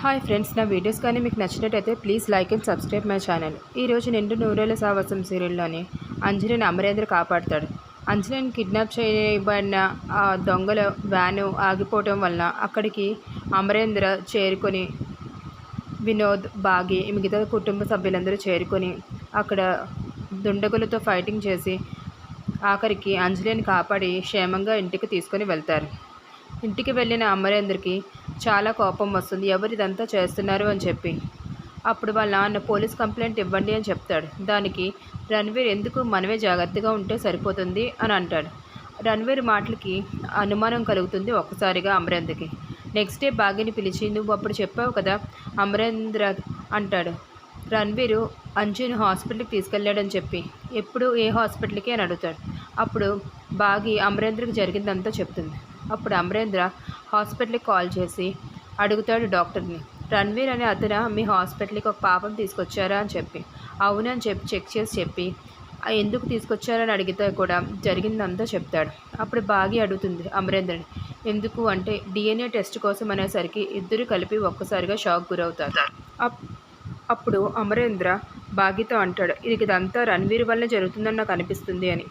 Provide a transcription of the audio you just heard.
Hi friends నా videos కానీ మీకు నచ్చినట్టయితే please like and subscribe my channel ఈరోజు నిండు నూరేళ్ళ సావసం సీరియల్లోని అంజలిని అమరేంద్ర కాపాడతాడు. అంజలిని కిడ్నాప్ చేయబడిన ఆ దొంగల వ్యాను ఆగిపోవటం వలన అక్కడికి అమరేంద్ర చేరుకొని వినోద్ బాగి మిగతా కుటుంబ సభ్యులందరూ చేరుకొని అక్కడ దుండగులతో ఫైటింగ్ చేసి ఆఖరికి అంజలిని కాపాడి క్షేమంగా ఇంటికి తీసుకొని వెళ్తారు. ఇంటికి వెళ్ళిన అమరేంద్రకి చాలా కోపం వస్తుంది. ఎవరు ఇదంతా చేస్తున్నారు అని చెప్పి. అప్పుడు వాళ్ళ నాన్న పోలీస్ కంప్లైంట్ ఇవ్వండి అని చెప్తాడు. దానికి రణ్వీర్ ఎందుకు మనమే జాగ్రత్తగా ఉంటే సరిపోతుంది అని అంటాడు. రణ్వీర్ మాటలకి అనుమానం కలుగుతుంది ఒక్కసారిగా అమరేంద్రకి. నెక్స్ట్ డే బాగిని పిలిచి నువ్వు అప్పుడు చెప్పావు కదా అమరేంద్ర అంటాడు. రణ్వీరు అంజుని హాస్పిటల్కి తీసుకెళ్ళాడని చెప్పి. ఎప్పుడు? ఏ హాస్పిటల్కి? అని అడుగుతాడు. అప్పుడు బాగి అమరేంద్రకి జరిగిందంతా చెప్తుంది. అప్పుడు అమరేంద్ర హాస్పిటల్కి కాల్ చేసి అడుగుతాడు డాక్టర్ని. రణ్వీర్ అనే అతను మీ హాస్పిటల్కి ఒక పాపం తీసుకొచ్చారా అని చెప్పి. అవునని చెప్పి చెక్ చేసి చెప్పి ఎందుకు తీసుకొచ్చారని అడిగితే కూడా జరిగిందంతా చెప్తాడు. అప్పుడు బాగి అడుగుతుంది అమరేంద్రని ఎందుకు అంటే డిఎన్ఏ టెస్ట్ కోసం అనేసరికి ఇద్దరు కలిపి ఒక్కసారిగా షాక్ గురవుతారు. అప్- అప్పుడు అమరేంద్ర బాగితో అంటాడు ఇది ఇదంతా రణ్వీర్ వల్ల జరుగుతుందని నాకు అనిపిస్తుంది అని.